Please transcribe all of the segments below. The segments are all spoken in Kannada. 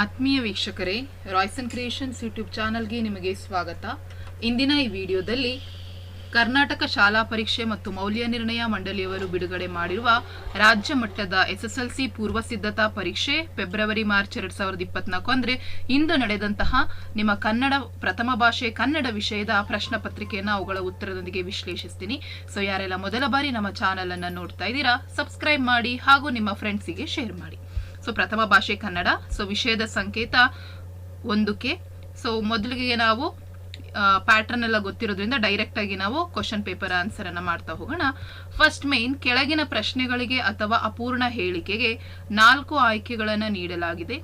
ಆತ್ಮೀಯ ವೀಕ್ಷಕರೇ ರಾಯ್ಸನ್ ಕ್ರಿಯೇಷನ್ಸ್ ಯೂಟ್ಯೂಬ್ ಚಾನಲ್ಗೆ ನಿಮಗೆ ಸ್ವಾಗತ. ಇಂದಿನ ಈ ವಿಡಿಯೋದಲ್ಲಿ ಕರ್ನಾಟಕ ಶಾಲಾ ಪರೀಕ್ಷೆ ಮತ್ತು ಮೌಲ್ಯ ನಿರ್ಣಯ ಮಂಡಳಿಯವರು ಬಿಡುಗಡೆ ಮಾಡಿರುವ ರಾಜ್ಯ ಮಟ್ಟದ ಎಸ್ಎಸ್ಎಲ್ಸಿ ಪೂರ್ವ ಸಿದ್ಧತಾ ಪರೀಕ್ಷೆ ಫೆಬ್ರವರಿ ಮಾರ್ಚ್ ಎರಡ್ ಸಾವಿರದ ಇಪ್ಪತ್ನಾಲ್ಕು ಅಂದರೆ ಇಂದು ನಡೆದಂತಹ ನಿಮ್ಮ ಕನ್ನಡ, ಪ್ರಥಮ ಭಾಷೆ ಕನ್ನಡ ವಿಷಯದ ಪ್ರಶ್ನೆ ಪತ್ರಿಕೆಯನ್ನು ಅವುಗಳ ಉತ್ತರದೊಂದಿಗೆ ವಿಶ್ಲೇಷಿಸ್ತೀನಿ. ಸೊ ಯಾರೆಲ್ಲ ಮೊದಲ ಬಾರಿ ನಮ್ಮ ಚಾನಲನ್ನು ನೋಡ್ತಾ ಇದ್ದೀರಾ ಸಬ್ಸ್ಕ್ರೈಬ್ ಮಾಡಿ ಹಾಗೂ ನಿಮ್ಮ ಫ್ರೆಂಡ್ಸಿಗೆ ಶೇರ್ ಮಾಡಿ. ಸೊ ಪ್ರಥಮ ಭಾಷೆ ಕನ್ನಡ. ಸೊ ವಿಷಯದ ಸಂಕೇತ ಒಂದಕ್ಕೆ. ಸೊ ಮೊದಲಿಗೆ ನಾವು ಪ್ಯಾಟರ್ನ್ ಎಲ್ಲ ಗೊತ್ತಿರೋದ್ರಿಂದ ಡೈರೆಕ್ಟ್ ಆಗಿ ನಾವು ಕ್ವಶನ್ ಪೇಪರ್ ಆನ್ಸರ್ ಅನ್ನ ಮಾಡ್ತಾ ಹೋಗೋಣ. ಫಸ್ಟ್ ಮೇನ್ ಕೆಳಗಿನ ಪ್ರಶ್ನೆಗಳಿಗೆ ಅಥವಾ ಅಪೂರ್ಣ ಹೇಳಿಕೆಗೆ ನಾಲ್ಕು ಆಯ್ಕೆಗಳನ್ನು ನೀಡಲಾಗಿದೆ.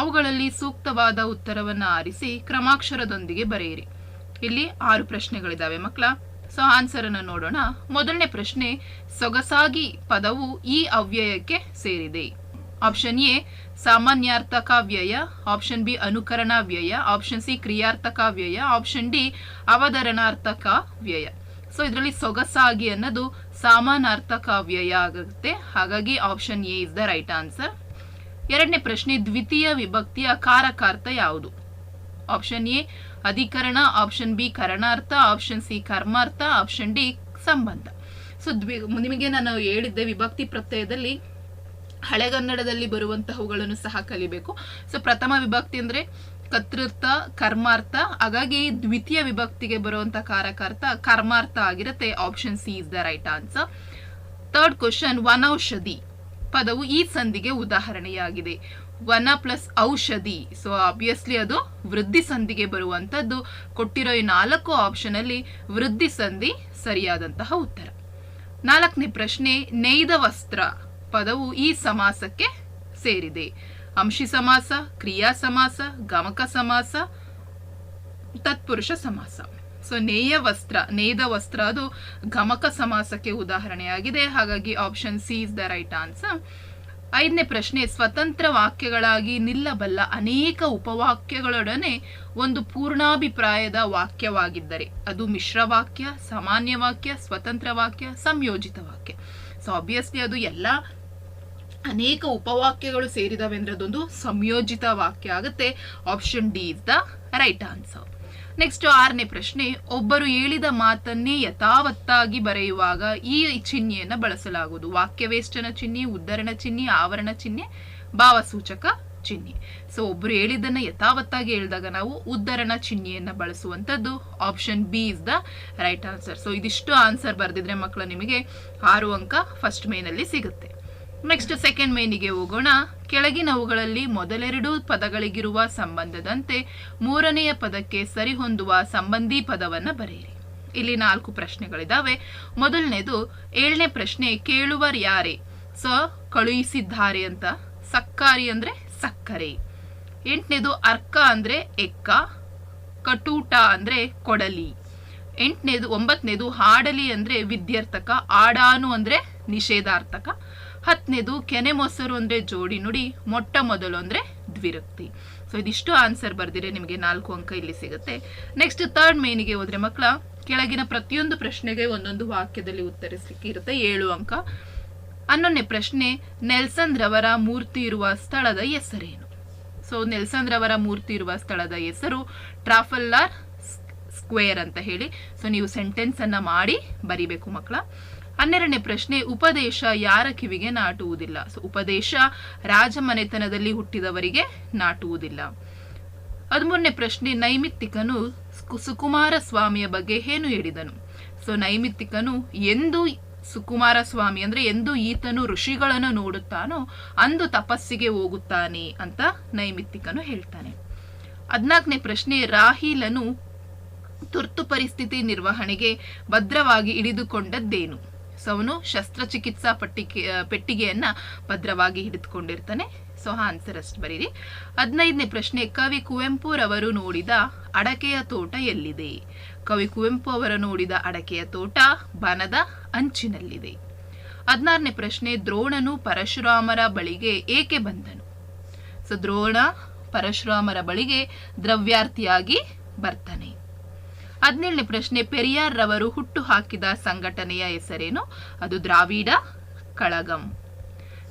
ಅವುಗಳಲ್ಲಿ ಸೂಕ್ತವಾದ ಉತ್ತರವನ್ನು ಆರಿಸಿ ಕ್ರಮಾಕ್ಷರದೊಂದಿಗೆ ಬರೆಯಿರಿ. ಇಲ್ಲಿ ಆರು ಪ್ರಶ್ನೆಗಳಿದಾವೆ ಮಕ್ಕಳ. ಸೊ ಆನ್ಸರ್ ಅನ್ನು ನೋಡೋಣ. ಮೊದಲನೇ ಪ್ರಶ್ನೆ, ಸೊಗಸಾಗಿ ಪದವು ಈ ಅವ್ಯಯಕ್ಕೆ ಸೇರಿದೆ. ಆಪ್ಷನ್ ಎ ಸಾಮಾನ್ಯಾರ್ಥಕ ವ್ಯಯ ಆಪ್ಷನ್ ಬಿ ಅನುಕರಣ ವ್ಯಯ ಆಪ್ಷನ್ ಸಿ ಕ್ರಿಯಾರ್ಥಕ ವ್ಯಯ ಆಪ್ಷನ್ ಡಿ ಅವಧರಣಾರ್ಥಕ ವ್ಯಯ ಸೊ ಇದರಲ್ಲಿ ಸೊಗಸಾಗಿ ಅನ್ನೋದು ಸಾಮಾನಾರ್ಥಕ ವ್ಯಯ ಆಗುತ್ತೆ. ಹಾಗಾಗಿ option A is the right answer ಎರಡನೇ ಪ್ರಶ್ನೆ, ದ್ವಿತೀಯ ವಿಭಕ್ತಿಯ ಕಾರಕಾರ್ಥ ಯಾವುದು? ಆಪ್ಷನ್ ಎ ಅಧಿಕರಣ. ಆಪ್ಷನ್ ಬಿ ಕರಣಾರ್ಥ. ಆಪ್ಷನ್ ಸಿ ಕರ್ಮಾರ್ಥ. ಆಪ್ಷನ್ ಡಿ ಸಂಬಂಧ. ಸೊ ನಿಮಗೆ ನಾನು ಹೇಳಿದ್ದೆ ವಿಭಕ್ತಿ ಪ್ರತ್ಯಯದಲ್ಲಿ ಹಳೆಗನ್ನಡದಲ್ಲಿ ಬರುವಂತಹವುಗಳನ್ನು ಸಹ ಕಲಿಬೇಕು. ಸೊ ಪ್ರಥಮ ವಿಭಕ್ತಿ ಅಂದ್ರೆ ಕರ್ತೃರ್ಥ ಕರ್ಮಾರ್ಥ, ಹಾಗಾಗಿ ದ್ವಿತೀಯ ವಿಭಕ್ತಿಗೆ ಬರುವಂತ ಕಾರಕಾರ್ಥ ಕರ್ಮಾರ್ಥ ಆಗಿರುತ್ತೆ. Option C is the right answer third question ವನೌಷಧಿ. ಪದವು ಈ ಸಂಧಿಗೆ ಉದಾಹರಣೆಯಾಗಿದೆ. ವನ ಪ್ಲಸ್ ಔಷಧಿ. ಸೊ ಆಬ್ವಿಯಸ್ಲಿ ಅದು ವೃದ್ಧಿ ಸಂಧಿಗೆ ಬರುವಂತದ್ದು. ಕೊಟ್ಟಿರೋ ಈ ನಾಲ್ಕು ಆಪ್ಷನ್ ಅಲ್ಲಿ ವೃದ್ಧಿ ಸಂಧಿ ಸರಿಯಾದಂತಹ ಉತ್ತರ. ನಾಲ್ಕನೇ ಪ್ರಶ್ನೆ, ನೇಯ್ದ ವಸ್ತ್ರ. ಪದವು ಈ ಸಮಾಸಕ್ಕೆ ಸೇರಿದೆ. ಅಂಶಿ ಸಮಾಸ, ಕ್ರಿಯಾ ಸಮಾಸ, ಗಮಕ ಸಮಾಸ, ತತ್ಪುರುಷ ಸಮಾಸ. ಸೊ ನೇಯ ವಸ್ತ್ರ ನೇಯ್ದ ವಸ್ತ್ರ ಅದು ಗಮಕ ಸಮಾಸಕ್ಕೆ ಉದಾಹರಣೆಯಾಗಿದೆ. ಹಾಗಾಗಿ option C is the right answer ಐದನೇ ಪ್ರಶ್ನೆ, ಸ್ವತಂತ್ರ ವಾಕ್ಯಗಳಾಗಿ ನಿಲ್ಲಬಲ್ಲ ಅನೇಕ ಉಪವಾಕ್ಯಗಳೊಡನೆ ಒಂದು ಪೂರ್ಣಾಭಿಪ್ರಾಯದ ವಾಕ್ಯವಾಗಿದ್ದರೆ, ಅದು ಮಿಶ್ರ ವಾಕ್ಯ, ಸಾಮಾನ್ಯ ವಾಕ್ಯ, ಸ್ವತಂತ್ರ ವಾಕ್ಯ, ಸಂಯೋಜಿತ ವಾಕ್ಯ. ಸೊ ಆಬ್ವಿಯಸ್ಲಿ ಅದು ಎಲ್ಲ ಅನೇಕ ಉಪವಾಕ್ಯಗಳು ಸೇರಿದವೆ ಅಂದರೆ ಅದೊಂದು ಸಂಯೋಜಿತ ವಾಕ್ಯ ಆಗುತ್ತೆ. Option D is the right answer next ಆರನೇ ಪ್ರಶ್ನೆ, ಒಬ್ಬರು ಹೇಳಿದ ಮಾತನ್ನೇ ಯಥಾವತ್ತಾಗಿ ಬರೆಯುವಾಗ ಈ ಚಿಹ್ನೆಯನ್ನು ಬಳಸಲಾಗುವುದು. ವಾಕ್ಯವೇಷ್ಟನ ಚಿಹ್ನೆ, ಉದ್ಧರಣ ಚಿಹ್ನೆ, ಆವರಣ ಚಿಹ್ನೆ, ಭಾವಸೂಚಕ ಚಿಹ್ನೆ. ಸೊ ಒಬ್ಬರು ಹೇಳಿದ್ದನ್ನು ಯಥಾವತ್ತಾಗಿ ಹೇಳಿದಾಗ ನಾವು ಉದ್ಧರಣ ಚಿಹ್ನೆಯನ್ನು ಬಳಸುವಂಥದ್ದು. Option B is the right answer so ಇದಿಷ್ಟು ಆನ್ಸರ್ ಬರೆದಿದ್ರೆ ಮಕ್ಕಳು ನಿಮಗೆ ಆರು ಅಂಕ ಫಸ್ಟ್ ಮೇನಲ್ಲಿ ಸಿಗುತ್ತೆ. ನೆಕ್ಸ್ಟ್ ಸೆಕೆಂಡ್ ಮೇನಿಗೆ ಹೋಗೋಣ. ಕೆಳಗಿನವುಗಳಲ್ಲಿ ಮೊದಲೆರಡು ಪದಗಳಿಗಿರುವ ಸಂಬಂಧದಂತೆ ಮೂರನೆಯ ಪದಕ್ಕೆ ಸರಿಹೊಂದುವ ಸಂಬಂಧಿ ಪದವನ್ನ ಬರೆಯಿರಿ. ಇಲ್ಲಿ ನಾಲ್ಕು ಪ್ರಶ್ನೆಗಳಿದ್ದಾವೆ ಮೊದಲನೇದು, ಏಳನೇ ಪ್ರಶ್ನೆ, ಕೇಳುವರ್ ಯಾರೇ? ಸ, ಕಳುಹಿಸಿದ್ದಾರೆ ಅಂತ. ಸಕ್ಕಾರಿ ಅಂದ್ರೆ ಸಕ್ಕರೆ. ಎಂಟನೇದು, ಅರ್ಕ ಅಂದ್ರೆ ಎಕ್ಕ. ಕಟೂಟ ಅಂದ್ರೆ ಕೊಡಲಿ. ಎಂಟನೇದು ಒಂಬತ್ತನೇದು ಹಾಡಲಿ ಅಂದ್ರೆ ವಿದ್ಯಾರ್ಥಕ. ಆಡಾನು ಅಂದ್ರೆ ನಿಷೇಧಾರ್ಥಕ. ಹತ್ತನೇದು ಕೆನೆ ಮೊಸರು ಅಂದರೆ ಜೋಡಿ ನುಡಿ, ಮೊಟ್ಟ ಮೊದಲು ಅಂದರೆ ದ್ವಿರಕ್ತಿ. ಸೊ ಇದಿಷ್ಟು ಆನ್ಸರ್ ಬರ್ದಿರೆ ನಿಮಗೆ ನಾಲ್ಕು ಅಂಕ ಇಲ್ಲಿ ಸಿಗುತ್ತೆ. ನೆಕ್ಸ್ಟ್ ಥರ್ಡ್ ಮೇನಿಗೆ ಹೋದರೆ ಮಕ್ಕಳ, ಕೆಳಗಿನ ಪ್ರತಿಯೊಂದು ಪ್ರಶ್ನೆಗೆ ಒಂದೊಂದು ವಾಕ್ಯದಲ್ಲಿ ಉತ್ತರಿಸಲಿಕ್ಕೆ ಇರುತ್ತೆ ಏಳು ಅಂಕ. ಹನ್ನೊಂದನೇ ಪ್ರಶ್ನೆ, ನೆಲ್ಸನ್ ರವರ ಮೂರ್ತಿ ಇರುವ ಸ್ಥಳದ ಹೆಸರೇನು? ಸೊ ನೆಲ್ಸನ್ ರವರ ಮೂರ್ತಿ ಇರುವ ಸ್ಥಳದ ಹೆಸರು ಟ್ರಾಫಲ್ಲಾರ್ ಸ್ಕ್ವೇರ್ ಅಂತ ಹೇಳಿ. ಸೊ ನೀವು ಸೆಂಟೆನ್ಸನ್ನು ಮಾಡಿ ಬರಿಬೇಕು ಮಕ್ಕಳ. ಹನ್ನೆರಡನೇ ಪ್ರಶ್ನೆ, ಉಪದೇಶ ಯಾರ ಕಿವಿಗೆ ನಾಟುವುದಿಲ್ಲ? ಸೊ ಉಪದೇಶ ರಾಜಮನೆತನದಲ್ಲಿ ಹುಟ್ಟಿದವರಿಗೆ ನಾಟುವುದಿಲ್ಲ. ಹದಿಮೂರನೇ ಪ್ರಶ್ನೆ, ನೈಮಿತ್ತಿಕನು ಸುಕುಮಾರ ಸ್ವಾಮಿಯ ಬಗ್ಗೆ ಏನು ಹೇಳಿದನು? ಸೊ ನೈಮಿತ್ತಿಕನು ಎಂದು ಸುಕುಮಾರ ಸ್ವಾಮಿ ಅಂದ್ರೆ ಎಂದು ಈತನು ಋಷಿಗಳನ್ನು ನೋಡುತ್ತಾನೋ ಅಂದು ತಪಸ್ಸಿಗೆ ಹೋಗುತ್ತಾನೆ ಅಂತ ನೈಮಿತ್ತಿಕನು ಹೇಳ್ತಾನೆ. ಹದ್ನಾಲ್ಕನೇ ಪ್ರಶ್ನೆ, ರಾಹಿಲನು ತುರ್ತು ಪರಿಸ್ಥಿತಿ ನಿರ್ವಹಣೆಗೆ ಭದ್ರವಾಗಿ ಹಿಡಿದುಕೊಂಡದ್ದೇನು ಸೊ ಅವನು ಶಸ್ತ್ರಚಿಕಿತ್ಸಾ ಪಟ್ಟಿಗೆ ಪೆಟ್ಟಿಗೆಯನ್ನ ಭದ್ರವಾಗಿ ಹಿಡಿದುಕೊಂಡಿರ್ತಾನೆ. ಸೊ ಆನ್ಸರ್ ಅಷ್ಟು ಬರೀರಿ. ಹದಿನೈದನೇ ಪ್ರಶ್ನೆ, ಕವಿ ಕುವೆಂಪುರವರು ನೋಡಿದ ಅಡಕೆಯ ತೋಟ ಎಲ್ಲಿದೆ? ಕವಿ ಕುವೆಂಪು ಅವರು ನೋಡಿದ ಅಡಕೆಯ ತೋಟ ಬನದ ಅಂಚಿನಲ್ಲಿದೆ. ಹದಿನಾರನೇ ಪ್ರಶ್ನೆ, ದ್ರೋಣನು ಪರಶುರಾಮರ ಬಳಿಗೆ ಏಕೆ ಬಂದನು? ಸೊ ದ್ರೋಣ ಪರಶುರಾಮರ ಬಳಿಗೆ ದ್ರವ್ಯಾರ್ಥಿಯಾಗಿ ಬರ್ತಾನೆ. ಹದಿನೇಳನೇ ಪ್ರಶ್ನೆ ಪೆರಿಯಾರ್ ರವರು ಹುಟ್ಟು ಹಾಕಿದ ಸಂಘಟನೆಯ ಹೆಸರೇನು? ಅದು ದ್ರಾವಿಡ ಕಳಗಂ.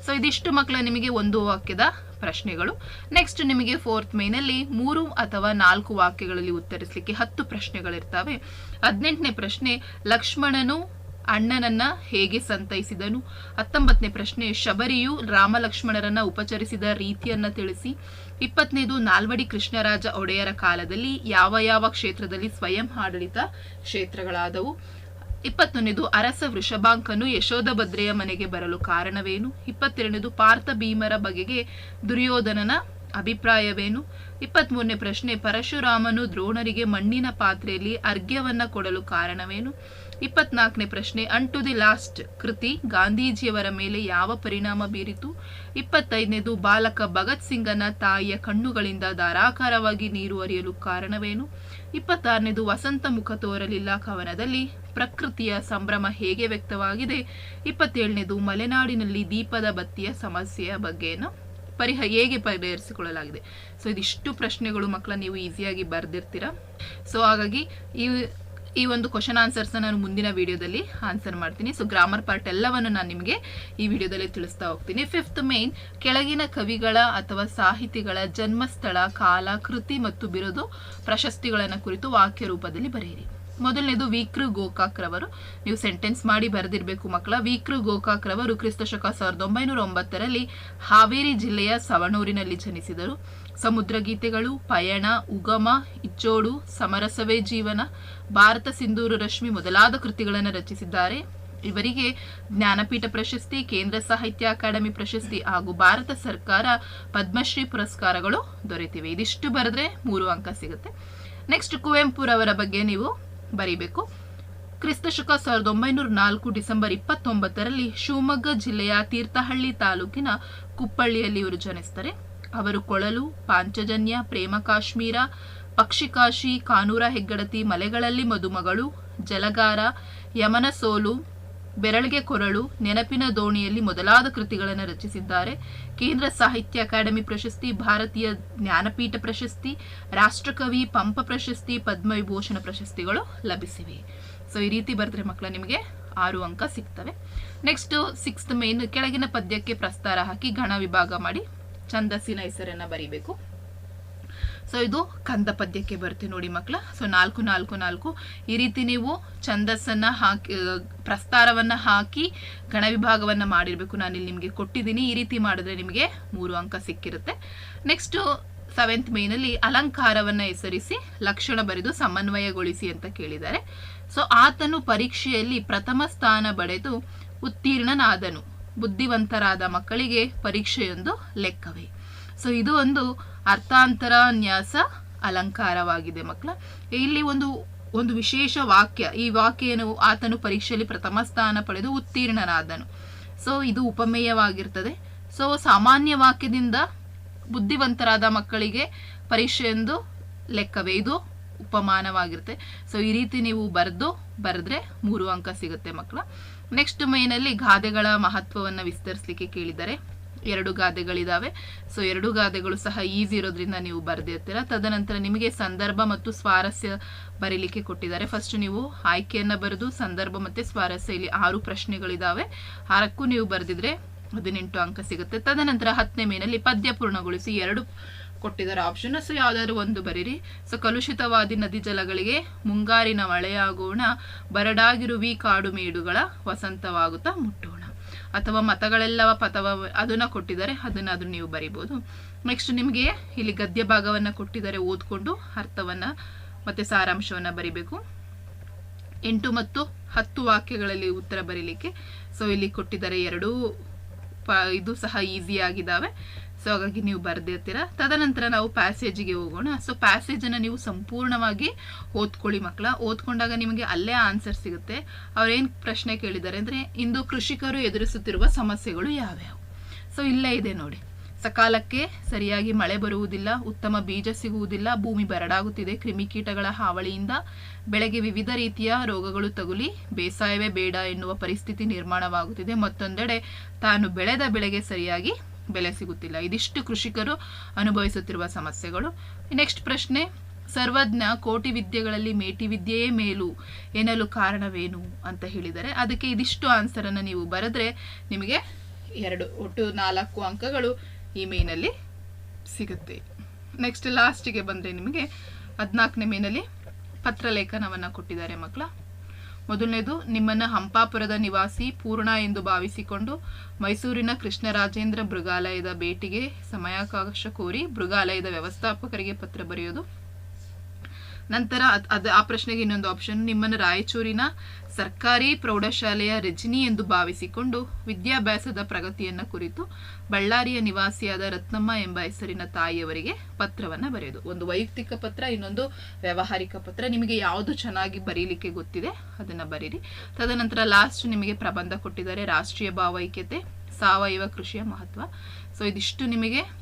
ಸೊ ಇದಿಷ್ಟು ಮಕ್ಕಳ ನಿಮಗೆ ಒಂದು ವಾಕ್ಯದ ಪ್ರಶ್ನೆಗಳು. ನೆಕ್ಸ್ಟ್ ನಿಮಗೆ ಫೋರ್ತ್ ಮೇನಲ್ಲಿ ಮೂರು ಅಥವಾ ನಾಲ್ಕು ವಾಕ್ಯಗಳಲ್ಲಿ ಉತ್ತರಿಸಲಿಕ್ಕೆ ಹತ್ತು ಪ್ರಶ್ನೆಗಳಿರ್ತವೆ. ಹದಿನೆಂಟನೇ ಪ್ರಶ್ನೆ, ಲಕ್ಷ್ಮಣನು ಅಣ್ಣನನ್ನ ಹೇಗೆ ಸಂತೈಸಿದನು? ಹತ್ತೊಂಬತ್ತನೇ ಪ್ರಶ್ನೆ, ಶಬರಿಯು ರಾಮಲಕ್ಷ್ಮಣರನ್ನ ಉಪಚರಿಸಿದ ರೀತಿಯನ್ನ ತಿಳಿಸಿ. ಇಪ್ಪತ್ತನೇದು, ನಾಲ್ವಡಿ ಕೃಷ್ಣರಾಜ ಒಡೆಯರ ಕಾಲದಲ್ಲಿ ಯಾವ ಯಾವ ಕ್ಷೇತ್ರದಲ್ಲಿ ಸ್ವಯಂ ಆಡಳಿತ ಕ್ಷೇತ್ರಗಳಾದವು? ಇಪ್ಪತ್ತೊಂದನೇದು, ಅರಸ ವೃಷಭಾಂಕನು ಯಶೋಧಭದ್ರೆಯ ಮನೆಗೆ ಬರಲು ಕಾರಣವೇನು? ಇಪ್ಪತ್ತೆರಡನೇದು, ಪಾರ್ಥ ಭೀಮರ ಬಗೆಗೆ ದುರ್ಯೋಧನನ ಅಭಿಪ್ರಾಯವೇನು? ಇಪ್ಪತ್ಮೂರನೇ ಪ್ರಶ್ನೆ, ಪರಶುರಾಮನು ದ್ರೋಣರಿಗೆ ಮಣ್ಣಿನ ಪಾತ್ರೆಯಲ್ಲಿ ಅರ್ಘ್ಯವನ್ನ ಕೊಡಲು ಕಾರಣವೇನು? ಇಪ್ಪತ್ನಾಲ್ಕನೇ ಪ್ರಶ್ನೆ ಅನ್ ಟು ದಿ ಲಾಸ್ಟ್ ಕೃತಿ ಗಾಂಧೀಜಿಯವರ ಮೇಲೆ ಯಾವ ಪರಿಣಾಮ ಬೀರಿತು? ಇಪ್ಪತ್ತೈದನೇದು, ಬಾಲಕ ಭಗತ್ ಸಿಂಗನ ತಾಯಿಯ ಕಣ್ಣುಗಳಿಂದ ಧಾರಾಕಾರವಾಗಿ ನೀರು ಹರಿಯಲು ಕಾರಣವೇನು? ಇಪ್ಪತ್ತಾರನೇದು, ವಸಂತ ಮುಖ ತೋರಲಿಲ್ಲ ಕವನದಲ್ಲಿ, ಪ್ರಕೃತಿಯ ಸಂಭ್ರಮ ಹೇಗೆ ವ್ಯಕ್ತವಾಗಿದೆ? ಇಪ್ಪತ್ತೇಳನೇದು, ಮಲೆನಾಡಿನಲ್ಲಿ ದೀಪದ ಬತ್ತಿಯ ಸಮಸ್ಯೆಯ ಬಗ್ಗೆನ ಪರಿಹ, ಹೇಗೆ ಪರಿಹರಿಸಿಕೊಳ್ಳಲಾಗಿದೆ? ಸೊ, ಇದಿಷ್ಟು ಪ್ರಶ್ನೆಗಳು ಮಕ್ಕಳ, ನೀವು ಈಸಿಯಾಗಿ ಬರೆದಿರ್ತೀರ? ಸೊ, ಹಾಗಾಗಿ ಈ ಈ ಒಂದು ಕ್ವಶನ್ ಆನ್ಸರ್ಸ್ನ ನಾನು ಮುಂದಿನ ವಿಡಿಯೋದಲ್ಲಿ ಆನ್ಸರ್ ಮಾಡ್ತೀನಿ. ಸೊ ಗ್ರಾಮರ್ ಪಾರ್ಟ್ ಎಲ್ಲವನ್ನು ನಾನು ನಿಮಗೆ ಈ ವಿಡಿಯೋದಲ್ಲಿ ತಿಳಿಸ್ತಾ ಹೋಗ್ತೀನಿ. ಫಿಫ್ತ್ ಮೇನ್ ಕೆಳಗಿನ ಕವಿಗಳ ಅಥವಾ ಸಾಹಿತಿಗಳ ಜನ್ಮಸ್ಥಳ, ಕಾಲ, ಕೃತಿ ಮತ್ತು ಬಿರುದು ಪ್ರಶಸ್ತಿಗಳನ್ನು ಕುರಿತು ವಾಕ್ಯ ರೂಪದಲ್ಲಿ ಬರೆಯಿರಿ. ಮೊದಲನೇದು ವಿಕ್ರು ಗೋಕಾಕ್ರವರು. ನೀವು ಸೆಂಟೆನ್ಸ್ ಮಾಡಿ ಬರೆದಿರಬೇಕು ಮಕ್ಕಳ. ವಿಕ್ರು ಗೋಕಾಕ್ರವರು ಕ್ರಿಸ್ತ ಶಕ ಸಾವಿರದ ಒಂಬೈನೂರ ಒಂಬತ್ತರಲ್ಲಿ ಹಾವೇರಿ ಜಿಲ್ಲೆಯ ಸವಣೂರಿನಲ್ಲಿ ಜನಿಸಿದರು. ಸಮುದ್ರ ಗೀತೆಗಳು, ಪಯಣ, ಉಗಮ, ಇಚ್ಚೋಡು, ಸಮರಸವೇ ಜೀವನ, ಭಾರತ ಸಿಂಧೂರು ರಶ್ಮಿ ಮೊದಲಾದ ಕೃತಿಗಳನ್ನು ರಚಿಸಿದ್ದಾರೆ. ಇವರಿಗೆ ಜ್ಞಾನಪೀಠ ಪ್ರಶಸ್ತಿ, ಕೇಂದ್ರ ಸಾಹಿತ್ಯ ಅಕಾಡೆಮಿ ಪ್ರಶಸ್ತಿ ಹಾಗೂ ಭಾರತ ಸರ್ಕಾರ ಪದ್ಮಶ್ರೀ ಪುರಸ್ಕಾರಗಳು ದೊರೆತಿವೆ. ಇದಿಷ್ಟು ಬರೆದ್ರೆ ಮೂರು ಅಂಕ ಸಿಗುತ್ತೆ. ನೆಕ್ಸ್ಟ್ ಕುವೆಂಪುರವರ ಬಗ್ಗೆ ನೀವು ಬರೀಬೇಕು. ಕ್ರಿಸ್ತ ಶಕ ಸಾವಿರದ ಒಂಬೈನೂರ ನಾಲ್ಕು ಡಿಸೆಂಬರ್ ಇಪ್ಪತ್ತೊಂಬತ್ತರಲ್ಲಿ ಶಿವಮೊಗ್ಗ ಜಿಲ್ಲೆಯ ತೀರ್ಥಹಳ್ಳಿ ತಾಲೂಕಿನ ಕುಪ್ಪಳ್ಳಿಯಲ್ಲಿ ಇವರು ಜನಿಸ್ತಾರೆ ಅವರು ಕೊಳಲು, ಪಾಂಚಜನ್ಯ, ಪ್ರೇಮ ಕಾಶ್ಮೀರ, ಪಕ್ಷಿಕಾಶಿ, ಕಾನೂರ ಹೆಗ್ಗಡತಿ ಮಲೆಗಳಲ್ಲಿ ಮದುಮಗಳು, ಜಲಗಾರ, ಯಮನ ಸೋಲು ಬೆರಳಿಗೆ ಕೊರಳು, ನೆನಪಿನ ದೋಣಿಯಲ್ಲಿ ಮೊದಲಾದ ಕೃತಿಗಳನ್ನು ರಚಿಸಿದ್ದಾರೆ. ಕೇಂದ್ರ ಸಾಹಿತ್ಯ ಅಕಾಡೆಮಿ ಪ್ರಶಸ್ತಿ, ಭಾರತೀಯ ಜ್ಞಾನಪೀಠ ಪ್ರಶಸ್ತಿ, ರಾಷ್ಟ್ರಕವಿ ಪಂಪ ಪ್ರಶಸ್ತಿ, ಪದ್ಮವಿಭೂಷಣ ಪ್ರಶಸ್ತಿಗಳು ಲಭಿಸಿವೆ. ಸೊ ಈ ರೀತಿ ಬರೆದ್ರೆ ಮಕ್ಕಳ ನಿಮಗೆ ಆರು ಅಂಕ ಸಿಗ್ತವೆ. ನೆಕ್ಸ್ಟ್ ಸಿಕ್ಸ್ತ್ ಮೇನ್ ಕೆಳಗಿನ ಪದ್ಯಕ್ಕೆ ಪ್ರಸ್ತಾರ ಹಾಕಿ ಗಣ ವಿಭಾಗ ಮಾಡಿ ಛಂದಸ್ಸಿನ ಹೆಸರನ್ನು ಬರಿಬೇಕು. ಸೊ ಇದು ಕಂದ ಪದ್ಯಕ್ಕೆ ಬರುತ್ತೆ ನೋಡಿ ಮಕ್ಕಳ. ಸೊ ನಾಲ್ಕು ನಾಲ್ಕು ನಾಲ್ಕು. ಈ ರೀತಿ ನೀವು ಛಂದಸ್ಸನ್ನು ಹಾಕಿ ಪ್ರಸ್ತಾರವನ್ನು ಹಾಕಿ ಗಣ ವಿಭಾಗವನ್ನು ಮಾಡಿರಬೇಕು. ನಾನು ಇಲ್ಲಿ ನಿಮಗೆ ಕೊಟ್ಟಿದ್ದೀನಿ. ಈ ರೀತಿ ಮಾಡಿದ್ರೆ ನಿಮಗೆ ಮೂರು ಅಂಕ ಸಿಕ್ಕಿರುತ್ತೆ. ನೆಕ್ಸ್ಟು ಸೆವೆಂತ್ ಮೇನಲ್ಲಿ ಅಲಂಕಾರವನ್ನು ಹೆಸರಿಸಿ ಲಕ್ಷಣ ಬರೆದು ಸಮನ್ವಯಗೊಳಿಸಿ ಅಂತ ಕೇಳಿದ್ದಾರೆ. ಸೊ ಆತನು ಪರೀಕ್ಷೆಯಲ್ಲಿ ಪ್ರಥಮ ಸ್ಥಾನ ಪಡೆದು ಉತ್ತೀರ್ಣನಾದನು. ಬುದ್ಧಿವಂತರಾದ ಮಕ್ಕಳಿಗೆ ಪರೀಕ್ಷೆಯೊಂದು ಲೆಕ್ಕವೇ. ಸೊ ಇದು ಒಂದು ಅರ್ಥಾಂತರ ನ್ಯಾಸ ಅಲಂಕಾರವಾಗಿದೆ ಮಕ್ಕಳ. ಇಲ್ಲಿ ಒಂದು ಒಂದು ವಿಶೇಷ ವಾಕ್ಯ. ಈ ವಾಕ್ಯ ಏನು ಆತನು ಪರೀಕ್ಷೆಯಲ್ಲಿ ಪ್ರಥಮ ಸ್ಥಾನ ಪಡೆದು ಉತ್ತೀರ್ಣನಾದನು. ಸೊ ಇದು ಉಪಮೇಯವಾಗಿರ್ತದೆ. ಸೊ ಸಾಮಾನ್ಯ ವಾಕ್ಯದಿಂದ ಬುದ್ಧಿವಂತರಾದ ಮಕ್ಕಳಿಗೆ ಪರೀಕ್ಷೆ ಎಂದು ಲೆಕ್ಕವೇ ಇದು ಉಪಮಾನವಾಗಿರುತ್ತೆ. ಸೊ ಈ ರೀತಿ ನೀವು ಬರೆದು, ಬರೆದ್ರೆ ಮೂರು ಅಂಕ ಸಿಗುತ್ತೆ ಮಕ್ಕಳ. ನೆಕ್ಸ್ಟ್ ಮೇನಲ್ಲಿ ಗಾದೆಗಳ ಮಹತ್ವವನ್ನು ವಿಸ್ತರಿಸಲಿಕ್ಕೆ ಕೇಳಿದ್ದಾರೆ ಎರಡು ಗಾದೆಗಳಿದಾವೆ. ಸೊ ಎರಡು ಗಾದೆಗಳು ಸಹ ಈಸಿ ಇರೋದ್ರಿಂದ ನೀವು ಬರೆದಿರ್ತೀರ. ತದನಂತರ ನಿಮಗೆ ಸಂದರ್ಭ ಮತ್ತು ಸ್ವಾರಸ್ಯ ಬರೀಲಿಕ್ಕೆ ಕೊಟ್ಟಿದ್ದಾರೆ. ಫಸ್ಟ್ ನೀವು ಆಯ್ಕೆಯನ್ನು ಬರೆದು ಸಂದರ್ಭ ಮತ್ತು ಸ್ವಾರಸ್ಯ, ಇಲ್ಲಿ ಆರು ಪ್ರಶ್ನೆಗಳಿದಾವೆ. ಆರಕ್ಕೂ ನೀವು ಬರೆದಿದ್ರೆ ಹದಿನೆಂಟು ಅಂಕ ಸಿಗುತ್ತೆ. ತದನಂತರ ಹತ್ತನೇ ಮೇನಲ್ಲಿ ಪದ್ಯ ಪೂರ್ಣಗೊಳಿಸಿ ಎರಡು ಕೊಟ್ಟಿದ್ದಾರೆ ಆಪ್ಷನ್ ಸೊ ಯಾವುದಾದ್ರೂ ಒಂದು ಬರೀರಿ. ಸೊ ಕಲುಷಿತವಾದಿ ನದಿ ಜಲಗಳಿಗೆ ಮುಂಗಾರಿನ ಮಳೆಯಾಗೋಣ, ಬರಡಾಗಿರುವಿ ಕಾಡು ಮೇಡುಗಳ ವಸಂತವಾಗುತ್ತಾ ಮುಟ್ಟೋಣ. ಅಥವಾ ಮತಗಳೆಲ್ಲವ ಪಥವ ಅದನ್ನ ಕೊಟ್ಟಿದ್ದಾರೆ, ಅದನ್ನ ಅದು ನೀವು ಬರಿಬೋದು. ನೆಕ್ಸ್ಟ್ ನಿಮಗೆ ಇಲ್ಲಿ ಗದ್ಯ ಭಾಗವನ್ನ ಕೊಟ್ಟಿದ್ದಾರೆ, ಓದ್ಕೊಂಡು ಅರ್ಥವನ್ನ ಮತ್ತೆ ಸಾರಾಂಶವನ್ನ ಬರಿಬೇಕು. ಎಂಟು ಮತ್ತು ಹತ್ತು ವಾಕ್ಯಗಳಲ್ಲಿ ಉತ್ತರ ಬರೀಲಿಕ್ಕೆ. ಸೊ ಇಲ್ಲಿ ಕೊಟ್ಟಿದ್ದಾರೆ ಎರಡೂ ಇದು ಸಹ ಈಸಿ ಆಗಿದ್ದಾವೆ. ಸೊ ಹಾಗಾಗಿ ನೀವು ಬರ್ದಿರ್ತೀರಾ. ತದನಂತರ ನಾವು ಪ್ಯಾಸೇಜಿಗೆ ಹೋಗೋಣ. ಸೊ ಪ್ಯಾಸೇಜನ್ನು ನೀವು ಸಂಪೂರ್ಣವಾಗಿ ಓದ್ಕೊಳ್ಳಿ ಮಕ್ಕಳ. ಓದ್ಕೊಂಡಾಗ ನಿಮಗೆ ಅಲ್ಲೇ ಆನ್ಸರ್ ಸಿಗುತ್ತೆ. ಅವ್ರೇನು ಪ್ರಶ್ನೆ ಕೇಳಿದ್ದಾರೆ ಅಂದರೆ, ಇಂದು ಕೃಷಿಕರು ಎದುರಿಸುತ್ತಿರುವ ಸಮಸ್ಯೆಗಳು ಯಾವ್ಯಾವು? ಸೊ ಇಲ್ಲೇ ಇದೆ ನೋಡಿ. ಸಕಾಲಕ್ಕೆ ಸರಿಯಾಗಿ ಮಳೆ ಬರುವುದಿಲ್ಲ, ಉತ್ತಮ ಬೀಜ ಸಿಗುವುದಿಲ್ಲ, ಭೂಮಿ ಬರಡಾಗುತ್ತಿದೆ, ಕ್ರಿಮಿಕೀಟಗಳ ಹಾವಳಿಯಿಂದ ಬೆಳೆಗೆ ವಿವಿಧ ರೀತಿಯ ರೋಗಗಳು ತಗುಲಿ, ಬೇಸಾಯವೇ ಬೇಡ ಎನ್ನುವ ಪರಿಸ್ಥಿತಿ ನಿರ್ಮಾಣವಾಗುತ್ತಿದೆ. ಮತ್ತೊಂದೆಡೆ, ತಾನು ಬೆಳೆದ ಬೆಳೆಗೆ ಸರಿಯಾಗಿ ಬೆಲೆ ಸಿಗುತ್ತಿಲ್ಲ. ಇದಿಷ್ಟು ಕೃಷಿಕರು ಅನುಭವಿಸುತ್ತಿರುವ ಸಮಸ್ಯೆಗಳು. ನೆಕ್ಸ್ಟ್ ಪ್ರಶ್ನೆ, ಸರ್ವಜ್ಞ ಕೋಟಿ ವಿದ್ಯೆಗಳಲ್ಲಿ ಮೇಟಿ ವಿದ್ಯೆಯೇ ಮೇಲು ಎನ್ನಲು ಕಾರಣವೇನು ಅಂತ ಹೇಳಿದರೆ, ಅದಕ್ಕೆ ಇದಿಷ್ಟು ಆನ್ಸರನ್ನು ನೀವು ಬರೆದ್ರೆ ನಿಮಗೆ ಎರಡು ಒಟ್ಟು ನಾಲ್ಕು ಅಂಕಗಳು ಈ ಮೇನಲ್ಲಿ ಸಿಗುತ್ತೆ. ನೆಕ್ಸ್ಟ್ ಲಾಸ್ಟಿಗೆ ಬಂದರೆ ನಿಮಗೆ ಹದಿನಾಲ್ಕನೇ ಮೇನಲ್ಲಿ ಪತ್ರಲೇಖನವನ್ನು ಕೊಟ್ಟಿದ್ದಾರೆ ಮಕ್ಕಳ. ಮೊದಲನೇದು, ನಿಮ್ಮನ್ನು ಹಂಪಾಪುರದ ನಿವಾಸಿ ಪೂರ್ಣ ಎಂದು ಭಾವಿಸಿಕೊಂಡು ಮೈಸೂರಿನ ಕೃಷ್ಣರಾಜೇಂದ್ರ ಮೃಗಾಲಯದ ಭೇಟಿಗೆ ಸಮಯಾವಕಾಶ ಕೋರಿ ಮೃಗಾಲಯದ ವ್ಯವಸ್ಥಾಪಕರಿಗೆ ಪತ್ರ ಬರೆಯೋದು. ನಂತರ ಅದು ಆ ಪ್ರಶ್ನೆಗೆ ಇನ್ನೊಂದು ಆಪ್ಷನ್ ನಿಮ್ಮನ್ನು ರಾಯಚೂರಿನ ಸರ್ಕಾರಿ ಪ್ರೌಢಶಾಲೆಯ ರಜನಿ ಎಂದು ಭಾವಿಸಿಕೊಂಡು ವಿದ್ಯಾಭ್ಯಾಸದ ಪ್ರಗತಿಯನ್ನು ಕುರಿತು ಬಳ್ಳಾರಿಯ ನಿವಾಸಿಯಾದ ರತ್ನಮ್ಮ ಎಂಬ ಹೆಸರಿನ ತಾಯಿಯವರಿಗೆ ಪತ್ರವನ್ನು ಬರೆಯೋದು. ಒಂದು ವೈಯಕ್ತಿಕ ಪತ್ರ, ಇನ್ನೊಂದು ವ್ಯಾವಹಾರಿಕ ಪತ್ರ. ನಿಮಗೆ ಯಾವುದು ಚೆನ್ನಾಗಿ ಬರೀಲಿಕ್ಕೆ ಗೊತ್ತಿದೆ ಅದನ್ನು ಬರೀರಿ. ತದನಂತರ ಲಾಸ್ಟ್ ನಿಮಗೆ ಪ್ರಬಂಧ ಕೊಟ್ಟಿದ್ದಾರೆ. ರಾಷ್ಟ್ರೀಯ ಭಾವೈಕ್ಯತೆ, ಸಾವಯವ ಕೃಷಿಯ ಮಹತ್ವ. ಸೊ ಇದಿಷ್ಟು ನಿಮಗೆ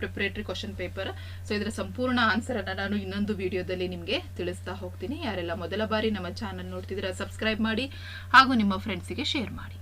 ಪ್ರಿಪ್ರೇಟರಿ ಕ್ವಶನ್ ಪೇಪರ್ ಸೊ ಇದರ ಸಂಪೂರ್ಣ ಆನ್ಸರನ್ನು ನಾನು ಇನ್ನೊಂದು ವಿಡಿಯೋದಲ್ಲಿ ನಿಮಗೆ ತಿಳಿಸ್ತಾ ಹೋಗ್ತೀನಿ. ಯಾರೆಲ್ಲ ಮೊದಲ ಬಾರಿ ನಮ್ಮ ಚಾನಲ್ ನೋಡ್ತಿದ್ದೀರಾ ಸಬ್ಸ್ಕ್ರೈಬ್ ಮಾಡಿ ಹಾಗೂ ನಿಮ್ಮ ಫ್ರೆಂಡ್ಸಿಗೆ ಶೇರ್ ಮಾಡಿ.